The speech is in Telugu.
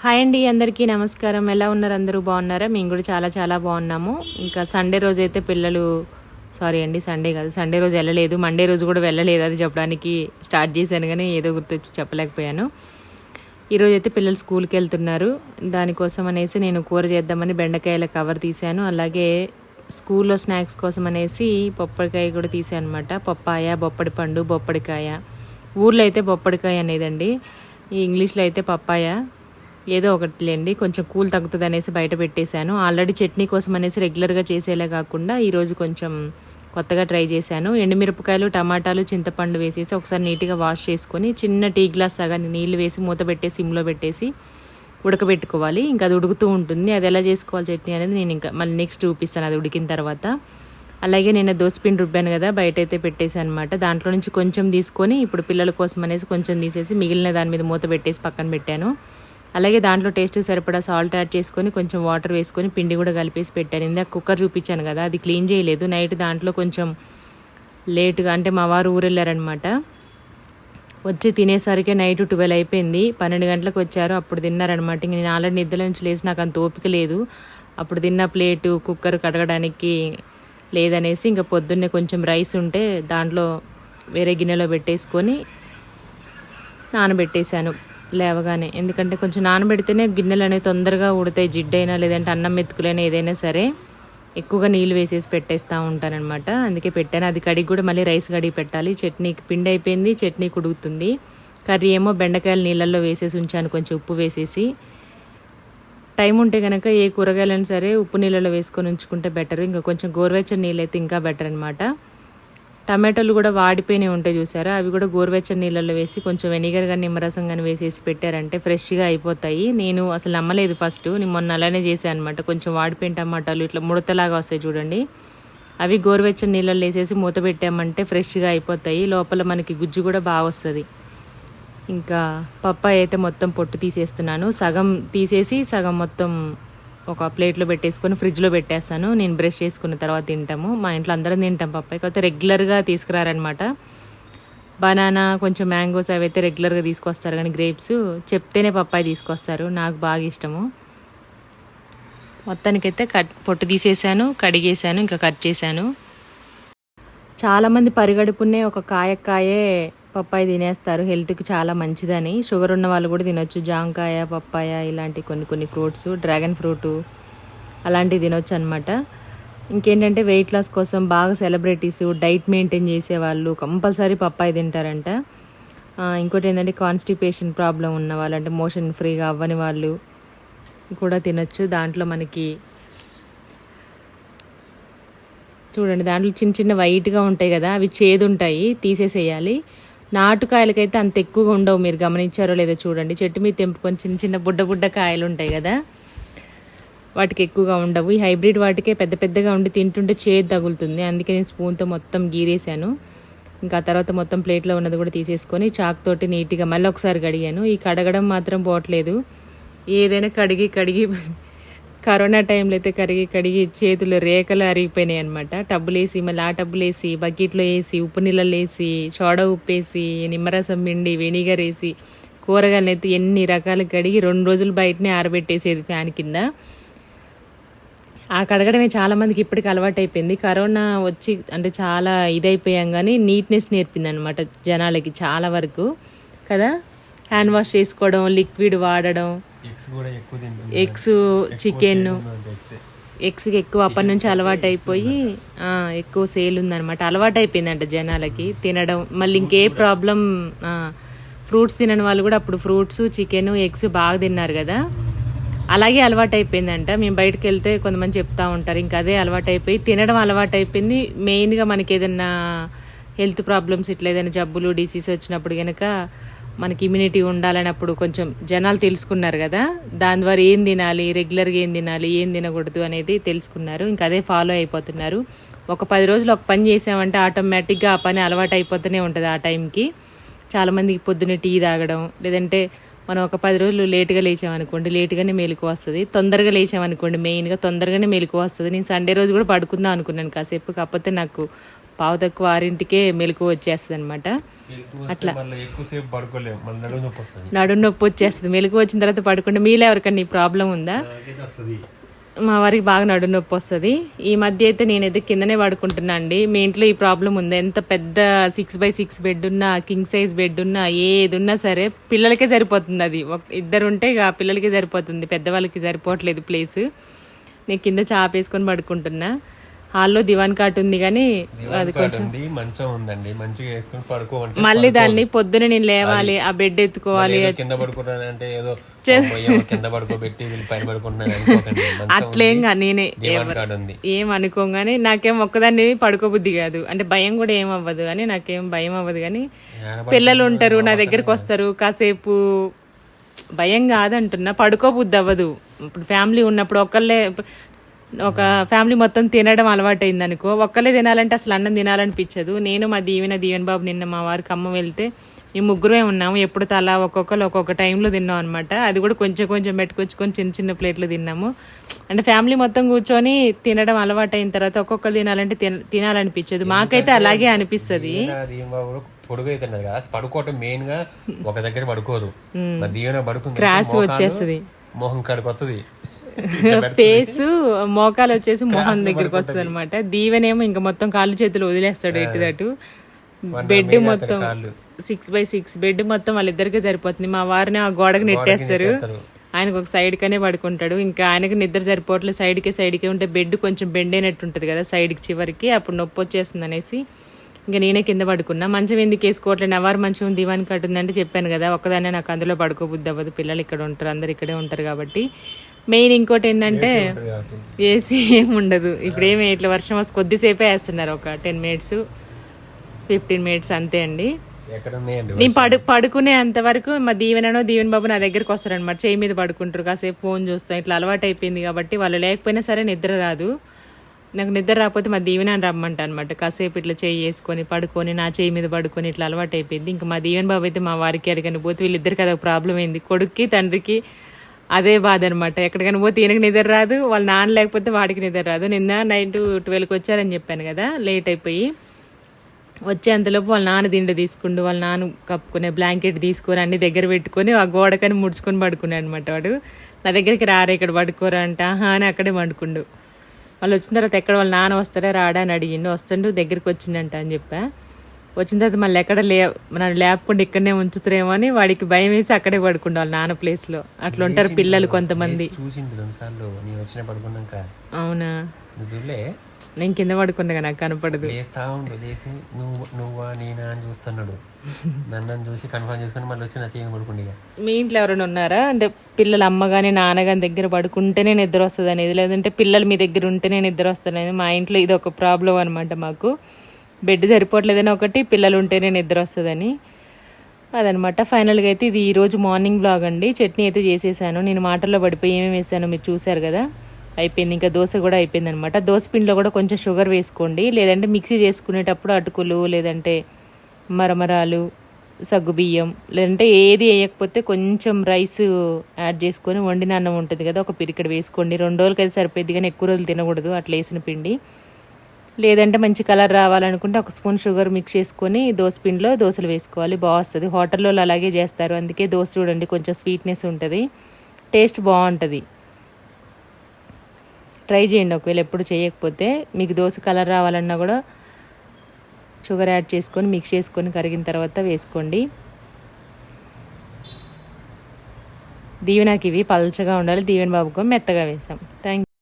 హాయ్ అండి అందరికీ నమస్కారం. ఎలా ఉన్నారు అందరూ? బాగున్నారా? మేము కూడా చాలా చాలా బాగున్నాము. ఇంకా సండే రోజు అయితే పిల్లలు సారీ అండి సండే కాదు సండే రోజు వెళ్ళలేదు. మండే రోజు కూడా వెళ్ళలేదు అది చెప్పడానికి స్టార్ట్ చేశాను కానీ ఏదో గుర్తొచ్చి చెప్పలేకపోయాను. ఈరోజు అయితే పిల్లలు స్కూల్కి వెళ్తున్నారు. దానికోసం అనేసి నేను కూర చేద్దామని బెండకాయల కవర్ తీశాను. అలాగే స్కూల్లో స్నాక్స్ కోసం అనేసి పొప్పడికాయ కూడా తీసాను అనమాట పప్పాయ బొప్పడి పండు బొప్పడికాయ. ఊర్లో అయితే బొప్పడికాయ అనేదండి. ఈ ఇంగ్లీష్లో అయితే పప్పాయ. ఏదో ఒకటి లేండి కొంచెం కూల్ తగ్గుతుంది అనేసి బయట పెట్టేశాను. ఆల్రెడీ చట్నీ కోసం అనేసి రెగ్యులర్గా చేసేలా కాకుండా ఈరోజు కొంచెం కొత్తగా ట్రై చేశాను. ఎండుమిరపకాయలు టమాటాలు చింతపండు వేసేసి ఒకసారి నీట్గా వాష్ చేసుకొని చిన్న టీ గ్లాస్ సగాన్ని నీళ్ళు వేసి మూత పెట్టేసి సిమ్లో పెట్టేసి ఉడకబెట్టుకోవాలి. ఇంకా అది ఉడుకుతూ ఉంటుంది. అది ఎలా చేసుకోవాలి చట్నీ అనేది నేను ఇంకా మళ్ళీ నెక్స్ట్ చూపిస్తాను. అది ఉడికిన తర్వాత. అలాగే నేను దోసపిండి రుబ్బాను కదా బయట అయితే పెట్టేశాను అనమాట దాంట్లో నుంచి కొంచెం తీసుకొని ఇప్పుడు పిల్లల కోసం అనేసి కొంచెం తీసేసి మిగిలిన దాని మీద మూత పెట్టేసి పక్కన పెట్టాను. అలాగే దాంట్లో టేస్ట్ సరిపడా సాల్ట్ యాడ్ చేసుకొని కొంచెం వాటర్ వేసుకొని పిండి కూడా కలిపేసి పెట్టాను. ఇందాక కుక్కర్ చూపించాను కదా అది క్లీన్ చేయలేదు. నైట్ దాంట్లో కొంచెం లేట్గా అంటే మా వారు ఊరెళ్ళారనమాట వచ్చి తినేసరికి నైట్ ట్వెల్వ్ అయిపోయింది. పన్నెండు గంటలకు వచ్చారు అప్పుడు తిన్నారనమాట ఇంక నేను ఆల్రెడీ నిద్ర నుంచి లేచి నాకు అంత ఓపిక లేదు. అప్పుడు తిన్న ప్లేటు కుక్కర్ కడగడానికి లేదనేసి ఇంకా పొద్దున్నే కొంచెం రైస్ ఉంటే దాంట్లో వేరే గిన్నెలో పెట్టేసుకొని నానబెట్టేశాను. లేవగానే. ఎందుకంటే కొంచెం నానబెడితేనే గిన్నెలు అనేవి తొందరగా ఉడతాయి జిడ్డైనా లేదంటే అన్నం మెతుకులైనా ఏదైనా సరే. ఎక్కువగా నీళ్ళు వేసేసి పెట్టేస్తూ ఉంటానన్నమాట. అందుకే పెట్టాను. అది కడిగి కూడా మళ్ళీ రైస్ కడిగి పెట్టాలి. చట్నీకి పిండి అయిపోయింది చట్నీ కుడుగుతుంది. కర్రీ ఏమో బెండకాయలు నీళ్ళల్లో వేసేసి ఉంచాను కొంచెం ఉప్పు వేసేసి. టైం ఉంటే కనుక ఏ కూరగాయలైనా సరే ఉప్పు నీళ్ళలో వేసుకొని ఉంచుకుంటే బెటర్. ఇంకా కొంచెం గోరువెచ్చని నీళ్ళు అయితే ఇంకా బెటర్ అనమాట టమాటోలు కూడా వాడిపోయినవి ఉంటాయి చూసారా? అవి కూడా గోరువెచ్చని నీళ్ళల్లో వేసి కొంచెం వెనిగర్ కానీ నిమ్మరసం కానీ వేసేసి పెట్టారంటే ఫ్రెష్గా అయిపోతాయి. నేను అసలు నమ్మలేదు ఫస్ట్. నేను మొన్న అలానే చేశాను అనమాట కొంచెం వాడిపోయిన టమాటాలు ఇట్లా ముడతలాగా వస్తాయి చూడండి. అవి గోరువెచ్చని నీళ్ళల్లో వేసేసి మూత పెట్టామంటే ఫ్రెష్గా అయిపోతాయి. లోపల మనకి గుజ్జు కూడా బాగా వస్తుంది. ఇంకా పప్పాయి అయితే మొత్తం పొట్టు తీసేస్తున్నాను. సగం తీసేసి సగం మొత్తం ఒక ప్లేట్లో పెట్టేసుకొని ఫ్రిడ్జ్లో పెట్టేస్తాను. నేను బ్రష్ చేసుకున్న తర్వాత తింటాము. మా ఇంట్లో అందరం తింటాం పప్పాయి. కాకపోతే రెగ్యులర్గా తీసుకురారనమాట బనానా కొంచెం మ్యాంగోస్ అవి అయితే రెగ్యులర్గా తీసుకొస్తారు కానీ గ్రేప్స్ చెప్తేనే పప్పాయి తీసుకొస్తారు. నాకు బాగా ఇష్టము. మొత్తానికైతే కట్ పొట్టు తీసేసాను కడిగేసాను ఇంకా కట్ చేశాను. చాలామంది పరిగడుపునే ఒక కాయ కాయే పప్పాయి తినేస్తారు. హెల్త్కి చాలా మంచిదని. షుగర్ ఉన్న వాళ్ళు కూడా తినొచ్చు. జాంకాయ పప్పాయ ఇలాంటి కొన్ని కొన్ని ఫ్రూట్స్ డ్రాగన్ ఫ్రూటు అలాంటివి తినొచ్చు అనమాట ఇంకేంటంటే వెయిట్ లాస్ కోసం బాగా సెలబ్రిటీస్ డైట్ మెయింటైన్ చేసే వాళ్ళు కంపల్సరీ పప్పాయి తింటారంట. ఇంకోటి ఏంటంటే కాన్స్టిపేషన్ ప్రాబ్లం ఉన్న వాళ్ళు అంటే మోషన్ ఫ్రీగా అవ్వని వాళ్ళు కూడా తినొచ్చు. దాంట్లో మనకి చూడండి దాంట్లో చిన్న చిన్న వైట్గా ఉంటాయి కదా అవి చేదు ఉంటాయి తీసేసేయాలి. నాటుకాయలకైతే అంత ఎక్కువగా ఉండవు మీరు గమనించారో లేదో చూడండి. చెట్టు మీద తెంపుకొని చిన్న చిన్న బుడ్డ బుడ్డ కాయలు ఉంటాయి కదా. వాటికి ఎక్కువగా ఉండవు. ఈ హైబ్రిడ్ వాటికే పెద్ద పెద్దగా ఉండి తింటుంటే చేదు తగులుతుంది. అందుకే నేను స్పూన్తో మొత్తం గీరేసాను ఇంకా తర్వాత మొత్తం ప్లేట్లో ఉన్నది కూడా తీసేసుకొని చాక్ తోటి నీట్గా మళ్ళీ ఒకసారి కడిగాను. ఈ కడగడం మాత్రం పోవట్లేదు. ఏదైనా కడిగి కడిగి కరోనా టైంలో అయితే కరిగి కడిగి చేతులు రేఖలు అరిగిపోయినాయి అనమాట టబ్బులు వేసి మళ్ళీ ఆ టబ్బులు వేసి బకెట్లో వేసి ఉప్పు నీళ్ళలో వేసి సోడా ఉప్పు వేసి నిమ్మరసం పిండి వెనిగర్ వేసి కూరగాయలు అయితే ఎన్ని రకాలు కడిగి రెండు రోజులు బయటనే ఆరబెట్టేసేది ఫ్యాన్ కింద. ఆ కడగడమే చాలా మందికి ఇప్పటికి అలవాటు అయిపోయింది. కరోనా వచ్చి అంటే చాలా ఇదైపోయాం కానీ నీట్నెస్ నేర్పింది అనమాట జనాలకి చాలా వరకు. కదా? హ్యాండ్ వాష్ చేసుకోవడం లిక్విడ్ వాడడం ఎగ్స్ చికెన్ ఎగ్స్ ఎగ్స్కి ఎక్కువ అప్పటి నుంచి అలవాటు అయిపోయి ఎక్కువ సేల్ ఉందన్నమాట. అలవాటు అయిపోయిందంట జనాలకి తినడం. మళ్ళీ ఇంకే ప్రాబ్లం ఫ్రూట్స్ తినని వాళ్ళు కూడా అప్పుడు ఫ్రూట్స్ చికెన్ ఎగ్స్ బాగా తిన్నారు కదా. అలాగే అలవాటు అయిపోయిందంట. మేము బయటకు వెళ్తే కొంతమంది చెప్తా ఉంటారు ఇంకా అదే అలవాటు అయిపోయి తినడం అలవాటు అయిపోయింది. మెయిన్గా మనకి ఏదైనా హెల్త్ ప్రాబ్లమ్స్ ఇట్లా ఏదైనా జబ్బులు డిసీజ్ వచ్చినప్పుడు కనుక మనకి ఇమ్యూనిటీ ఉండాలన్నప్పుడు కొంచెం జనాలు తెలుసుకున్నారు కదా. దాని ద్వారా ఏం తినాలి రెగ్యులర్గా ఏం తినాలి ఏం తినకూడదు అనేది తెలుసుకున్నారు. ఇంకా అదే ఫాలో అయిపోతున్నారు. ఒక పది రోజులు ఒక పని చేసామంటే ఆటోమేటిక్గా ఆ పని అలవాటు అయిపోతూనే ఉంటుంది ఆ టైంకి చాలామందికి పొద్దున్న టీ తాగడం లేదంటే మనం ఒక పది రోజులు లేట్గా లేచామనుకోండి లేట్గానే మేలుకు వస్తుంది. తొందరగా లేచామనుకోండి మెయిన్గా తొందరగానే మెలకు వస్తుంది. నేను సండే రోజు కూడా పడుకుందాం అనుకున్నాను కాసేపు కాకపోతే నాకు పావు తక్కువ ఆరింటికే మెలకు వచ్చేస్తుంది అనమాట అట్లా. ఎక్కువసేపు పడుకోలేము నడుము నొప్పి వచ్చేస్తుంది. మెలకు వచ్చిన తర్వాత పడుకుంటే మీలో ఎవరికన్నా ఈ ప్రాబ్లం ఉందా? మా వారికి బాగా నడు నొప్పి వస్తుంది. ఈ మధ్య అయితే నేనైతే కిందనే పడుకుంటున్నా అండి. మీ ఇంట్లో ఈ ప్రాబ్లం ఉంది? ఎంత పెద్ద సిక్స్ బై సిక్స్ బెడ్ ఉన్నా కింగ్ సైజ్ బెడ్ ఉన్నా ఏది ఉన్నా సరే పిల్లలకే సరిపోతుంది అది. ఒక- ఇద్దరు ఉంటే ఇక పిల్లలకే సరిపోతుంది. పెద్దవాళ్ళకి సరిపోవట్లేదు ప్లేస్ నేను కింద చాపేసుకొని పడుకుంటున్నా. హాల్లో దివాన్ కాట్ ఉంది కానీ ఉంది మంచం ఉందండి మంచిగా వేసుకొని పడుకోమంటే మళ్ళీ దాన్ని పొద్దున నేను లేవాలి ఆ బెడ్ ఎత్తుకోవాలి కింద పడుకున్నానంటే ఏదో కింద పడుకోబెట్టి పైన పడుకుంటున్నాను అట్లేం నేనే ఏం అనుకోగానే నాకేం ఒక్కదాన్ని పడుకోబుద్ధి కాదు. అంటే భయం కూడా ఏం అవ్వదు కానీ నాకేం భయం అవ్వదు కానీ పిల్లలు ఉంటారు నా దగ్గరికి వస్తారు కాసేపు భయం కాదంటున్నా పడుకోబుద్ధి అవ్వదు. ఇప్పుడు ఫ్యామిలీ ఉన్నప్పుడు ఒక్కళ్ళే ఒక ఫ్యామిలీ మొత్తం తినడం అలవాటైంది అనుకో. ఒక్కళ్ళే తినాలంటే అసలు అన్నం తినాలనిపించదు. నేను మా దీవెన దీవెన బాబు నిన్న మా వారికి అమ్మ వెళ్తే ఈ ముగ్గురే ఉన్నాము. ఎప్పుడు తలా ఒక్కొక్కరు ఒక్కొక్క టైంలో తిన్నాం అనమాట అది కూడా కొంచెం కొంచెం పెట్టుకొచ్చుకొని చిన్న చిన్న ప్లేట్లు తిన్నాము. అంటే ఫ్యామిలీ మొత్తం కూర్చొని తినడం అలవాటైన తర్వాత ఒక్కొక్కరు తినాలంటే తిన- తినాలనిపించదు. మాకైతే అలాగే అనిపిస్తుంది. కదా. పడుకోవటం మెయిన్గా ఒక దగ్గర పడుకోదు. క్రాస్ వచ్చేస్తది. మొహం ఫేస్ మోకాలు వచ్చేసి మొహం దగ్గరికి వస్తుంది అనమాట దీవెనేమో ఇంకా మొత్తం కాళ్ళు చేతులు వదిలేస్తాడు ఎటు అటు. బెడ్ మొత్తం. సిక్స్ బై సిక్స్ బెడ్ మొత్తం వాళ్ళిద్దరికే సరిపోతుంది. మా వారిని ఆ గోడకు నెట్టేస్తారు. ఆయనకు ఒక సైడ్ కనే పడుకుంటాడు. ఇంకా ఆయనకి నిద్ర సరిపోవట్లేదు. సైడ్కి సైడ్కి ఉంటే బెడ్ కొంచెం బెండ్ అయినట్టు ఉంటుంది కదా సైడ్కి చివరికి. అప్పుడు నొప్పి వచ్చేస్తుంది అనేసి ఇంకా నేనే కింద పడుకున్నా. మంచం ఎందుకు వేసుకోవట్లేదు? నవారు మంచం దివాన్ కట్టుందంటే చెప్పాను కదా. ఒక్కదాన్నే నాకు అందులో పడుకోబుద్ది అవ్వదు. పిల్లలు ఇక్కడ ఉంటారు. అందరు ఇక్కడే ఉంటారు కాబట్టి. మెయిన్ ఇంకోటి ఏంటంటే ఏసీ ఏమి ఉండదు. ఇప్పుడు ఏమి ఇట్లా వర్షం వస్తే కొద్దిసేపే వేస్తున్నారు. ఒక టెన్ మినిట్స్ ఫిఫ్టీన్ మినిట్స్ అంతే అండి. నేను పడు పడుకునే అంతవరకు మా దీవెననో దీవెన బాబు నా దగ్గరికి వస్తారనమాట చేయి మీద పడుకుంటారు. కాసేపు ఫోన్ చూస్తాం. ఇట్లా అలవాటు అయిపోయింది కాబట్టి వాళ్ళు లేకపోయినా సరే నిద్ర రాదు. నాకు నిద్ర రాకపోతే మా దీవెన అని రమ్మంట అనమాట కాసేపు ఇట్లా చేయి వేసుకొని పడుకొని నా చేయి మీద పడుకొని ఇట్లా అలవాటు అయిపోయింది ఇంకా మా దీవెన బాబు అయితే మా వారికి ఎరగని పోతే వీళ్ళిద్దరికి అదొక ప్రాబ్లం అయింది. కొడుక్కి తండ్రికి అదే బాధ అనమాట ఎక్కడికైనా పోతే ఈయనకి నిద్ర రాదు వాళ్ళ నాన్న లేకపోతే వాడికి నిద్ర రాదు. నిన్న నైట్ ట్వెల్వ్కి వచ్చారని చెప్పాను కదా లేట్ అయిపోయి. వచ్చే అంతలోపు వాళ్ళ నాన్న దిండు తీసుకుండు వాళ్ళ నాన్న కప్పుకునే బ్లాంకెట్ తీసుకొని అన్ని దగ్గర పెట్టుకొని ఆ గోడకని ముడుచుకొని పడుకున్నాడు అనమాట వాడు. నా దగ్గరికి రారా ఇక్కడ పడుకోరా అంట. అని అక్కడే పడుకుండు. వాళ్ళు వచ్చిన తర్వాత ఎక్కడ వాళ్ళ నాన్న వస్తారా రాడా అని అడిగిండు. వస్తుండు దగ్గరికి వచ్చిండంట అని చెప్పా. వచ్చిన తర్వాత మళ్ళీ ఎక్కడ లే నన్ను లేపకుండా ఇక్కడనే ఉంచుతారేమో అని వాడికి భయం వేసి అక్కడే పడుకుండు వాళ్ళ నాన్న ప్లేస్లో. అట్లా ఉంటారు పిల్లలు కొంతమంది. నేను అవునా? నేను కింద పడుకున్నా నాకు కనపడదు. లేస్తా ఉండు లేచి నువ్వు నువ్వా నేనా అని చూస్తున్నాడు. నన్ను చూసి కన్ఫర్మ్ చేసుకుని మళ్ళీ వచ్చి నా చేయి పడుకుండి ఇక. మీ ఇంట్లో ఎవరైనా ఉన్నారా? అంటే పిల్లల అమ్మ కానీ నాన్న కానీ దగ్గర పడుకుంటేనే నిద్ర వస్తుంది అనేది లేదంటే పిల్లలు మీ దగ్గర ఉంటేనే నిద్ర వస్తుంది అనేది మా ఇంట్లో ఇది ఒక ప్రాబ్లం అనమాట మాకు. బెడ్ సరిపోవట్లేదని ఒకటి పిల్లలు ఉంటేనే నిద్ర వస్తుందని. అదనమాట. ఫైనల్గా అయితే ఇది ఈరోజు మార్నింగ్ బ్లాగ్ అండి. చట్నీ అయితే చేసేసాను. నేను మాటల్లో పడిపోయి ఏమేమి వేసాను మీరు చూశారు కదా. అయిపోయింది. ఇంకా దోశ కూడా అయిపోయింది అనమాట దోశ పిండిలో కూడా కొంచెం షుగర్ వేసుకోండి. లేదంటే మిక్సీ చేసుకునేటప్పుడు అటుకులు లేదంటే మరమరాలు సగ్గుబియ్యం లేదంటే ఏది వేయకపోతే కొంచెం రైస్ యాడ్ చేసుకొని వండిన అన్నం ఉంటుంది కదా ఒక పిరికడ వేసుకోండి. రెండు రోజులకి అయితే కానీ ఎక్కువ రోజులు తినకూడదు. అట్లా వేసిన పిండి. లేదంటే మంచి కలర్ రావాలనుకుంటే ఒక స్పూన్ షుగర్ మిక్స్ చేసుకొని దోశ పిండిలో దోశలు వేసుకోవాలి. బాగుస్తుంది. హోటల్లో అలాగే చేస్తారు. అందుకే దోశ చూడండి కొంచెం స్వీట్నెస్ ఉంటుంది. టేస్ట్ బాగుంటుంది. ట్రై చేయండి ఒకవేళ ఎప్పుడు చేయకపోతే. మీకు దోశ కలర్ రావాలన్నా కూడా షుగర్ యాడ్ చేసుకొని మిక్స్ చేసుకొని కరిగిన తర్వాత వేసుకోండి. దీవెనకి ఇవి పల్చగా ఉండాలి. దీవెన బాబుకు మెత్తగా వేసాం. థ్యాంక్